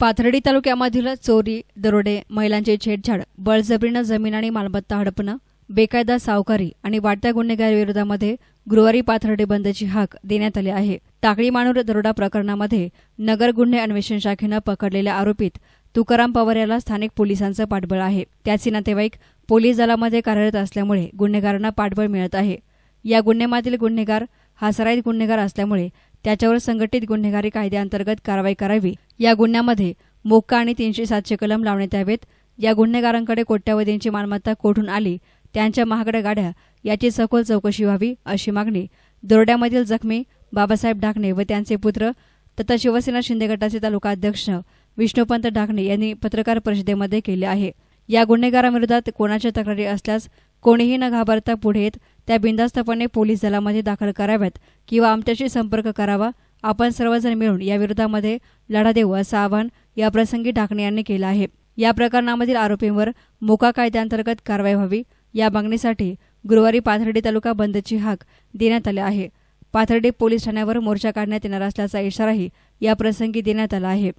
पाथर्डी तालुक्यामधील चोरी दरोडे महिलांची छेडछाड बळजबरीनं जमीन आणि मालमत्ता हडपणं बेकायदा सावकारी आणि वाढत्या गुन्हेगारीविरोधामध्ये गुरुवारी पाथर्डी बंदची हाक देण्यात आली आहे. टाकळी मानूर दरोडा प्रकरणामध्ये नगर गुन्हे अन्वेषण शाखेनं पकडलेल्या आरोपीत तुकाराम पवार याला स्थानिक पोलिसांचं पाठबळ आहे. त्याचे नातेवाईक पोलीस दलामध्ये कार्यरत असल्यामुळे गुन्हेगारांना पाठबळ मिळत आहे. या गुन्ह्यामधील गुन्हेगार हा सराईत गुन्हेगार असल्यामुळे त्याच्यावर संघटित गुन्हेगारी कायद्याअंतर्गत कारवाई करावी. या गुन्ह्यामध्ये मोक्का आणि तीनशे सातशे कलम लावण्यात यावेत. या गुन्हेगारांकडे कोट्यावधींची मालमत्ता कोठून आली? त्यांच्या महागड्या गाड्या याची सखोल चौकशी व्हावी अशी मागणी दोरड्यामधील जखमी बाबासाहेब ढाकणे व त्यांचे पुत्र तथा शिवसेना शिंदे गटाचे तालुका अध्यक्ष विष्णुपंत ढाकणे यांनी पत्रकार परिषदेमध्ये केले आहे. या गुन्हेगारांविरोधात कोणाच्या तक्रारी असल्यास कोणीही न घाबरता पुढे येत त्या बिनधास्तपणे पोलीस दलामध्ये दाखल कराव्यात किंवा आमच्याशी संपर्क करावा. आपण सर्वजण मिळून या विरोधामध्ये लढा देऊ असं आवाहन याप्रसंगी ढाकणे यांनी केलं आहे. या प्रकरणामधील आरोपींवर मोका कायद्याअंतर्गत कारवाई व्हावी. या मागणीसाठी गुरुवारी पाथर्डी तालुका बंदची हाक देण्यात आली आहे. पाथर्डी पोलीस ठाण्यावर मोर्चा काढण्यात येणार असल्याचा इशाराही या प्रसंगी देण्यात आला आहे.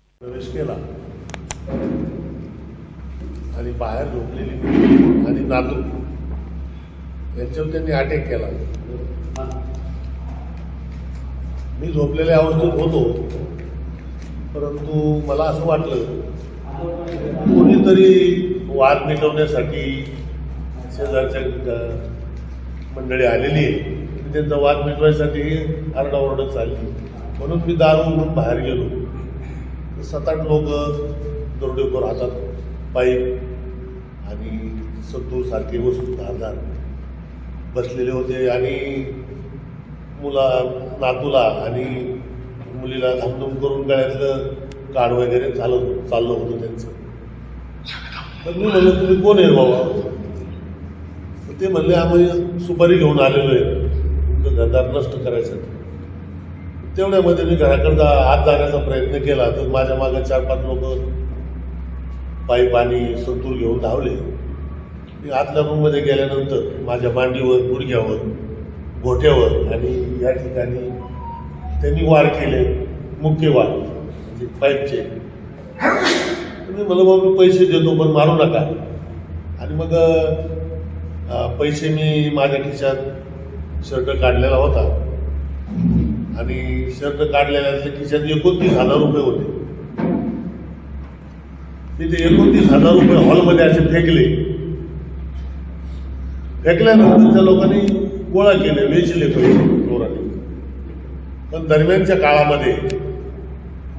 आणि बाहेर झोपलेली मुलगी आणि नातू. यांच्यावर त्यांनी अटॅक केला. मी झोपलेल्या अवस्थेत होतो. परंतु मला असं वाटलं कोणीतरी वाद मिटवण्यासाठी शेजारच्या मंडळी आलेली आहे. त्यांचा वाद मिटवायसाठी आरडाओरडत चालली. म्हणून मी दारू उघडून बाहेर गेलो. सात आठ लोक दरोडेखोर हातात बाईक आणि सत्तूसारखी वस्तू धारदार. बसलेले होते आणि मुला नातूला आणि मुलीला धामधूम करून गळ्यातलं काढ वगैरे चालत चाललं होतं त्यांचं. तर मी म्हणलं तुम्ही कोण आहे बाबा? ते म्हणले आम्ही सुपारी घेऊन आलेलो आहे. तुमचं घरदार नष्ट करायसाठी तेवढ्यामध्ये मी घराकडं आत जाण्याचा प्रयत्न केला. तर माझ्या मागे चार पाच लोक पाईप आणि संतूर घेऊन धावले. मी आतल्या रूममध्ये गेल्यानंतर माझ्या मांडीवर गुडघ्यावर घोट्यावर आणि या ठिकाणी त्यांनी वार केले मुख्य वार म्हणजे पाईपचे. तुम्ही मला बाबा पैसे देतो पण मारू नका. आणि मग पैसे मी माझ्या खिशात शर्ट काढलेला होता. आणि शर्ट काढलेल्या खिशात एकोणतीस हजार रुपये होते. मी ते एकोणतीस हजार रुपये हॉलमध्ये असे फेकले. फेकल्यानंतर त्या लोकांनी गोळा केले वेचले पैसे चोराने. पण दरम्यानच्या काळामध्ये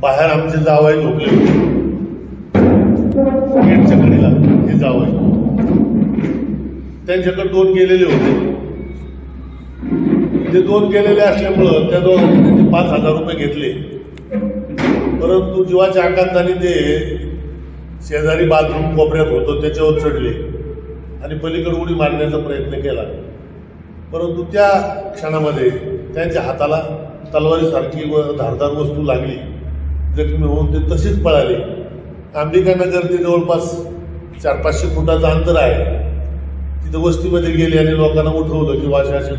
बाहेर आमचे जावई झोपले गेटच्या कडेला हे जावई. त्यांच्याकडे दोन गेलेले होते. ते दोन गेलेले असल्यामुळं त्या दोघांनी त्यांचे पाच हजार रुपये घेतले. परंतु जीवाच्या आकांताने ते शेजारी बाथरूम कोपऱ्यात होतो त्याच्यावर चढले. आणि पलीकडे उडी मारण्याचा प्रयत्न केला. परंतु त्या क्षणामध्ये त्यांच्या हाताला तलवारीसारखी व धारदार वस्तू लागली. जखमी होऊन ते तसेच पळाले. अंबिकानगर ते जवळपास चार पाचशे फुटाचं अंतर आहे. तिथं वस्तीमध्ये गेले आणि लोकांना उठवलं की असे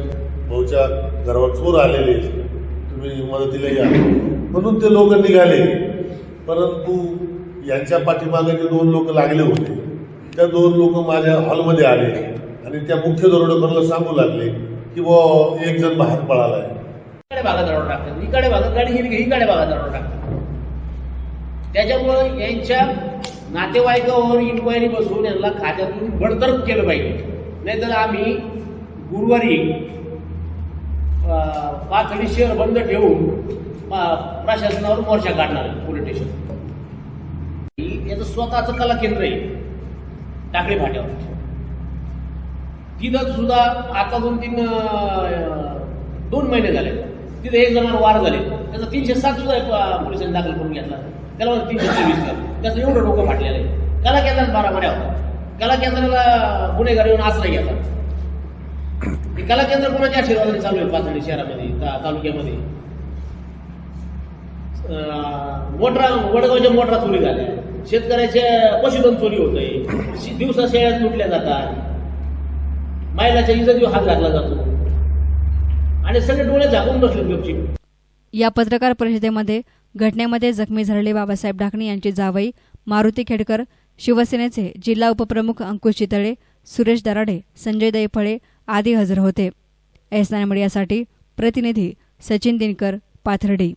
भाऊच्या घरावर चोर आलेले तुम्ही मदतीला या. म्हणून ते लोक निघाले. परंतु यांच्या पाठीमागे जे दोन लोक लागले होते त्या दोन लोक माझ्या हॉलमध्ये आले आणि त्या मुख्य दरोडेखोराला सांगू लागले की व एक जण बाहेर पळालाय. इकडे भागात दरोडा टाकतात. इकडे भागात गाडी गेली की इकडे भागात दरोडा टाकतात. त्याच्यामुळं यांच्या नातेवाईकावर इन्क्वायरी बसवून यांना खात्यातून बडतर्फ केलं पाहिजे. नाहीतर आम्ही गुरुवारी पाच पाथडी शहर बंद ठेवून प्रशासनावर मोर्चा काढणार आहे, पोलीस स्टेशन याचं स्वतःचं कला केंद्र आहे. टाकळी फाट्यावर. तिथं सुद्धा आता दोन तीन दोन महिने झाले. तिथे एक जणांवर वार झाले. त्याचा तीनशे सात सुद्धा पोलिसांनी दाखल करून घेतला. त्याला म्हणजे तीनशे चोवीस का त्याचं एवढं डोकं फाटलेलं आहे. कला केंद्रात बारा माड्या होता कला केंद्राला गुन्हेगार येऊन आसरा घ्यायचा हे कला केंद्र कोणाच्या आशीर्वादाने चालू आहे? पाथर्डी शहरामध्ये तालुक्यामध्ये? मोटरा वडगावच्या मोटरा चोरी झाल्या. शेतकऱ्याच्या पशुधन चोरी होत आहे. दिवसा शेळ्या लुटल्या जातात. महिलाच्या इज्जतीवर हात घातला जातो. आणि सगळे डोळे झाकून बसले गपची या पत्रकार परिषदेमध्ये घटनेमध्ये जखमी झालेले बाबासाहेब ढाकणे यांची जावई मारुती खेडकर शिवसेनेचे जिल्हा उपप्रमुख अंकुश चितळे सुरेश दराडे संजय दैफळे आदी हजर होते. एस मीडियासाठी प्रतिनिधी सचिन दिनकर पाथर्डी.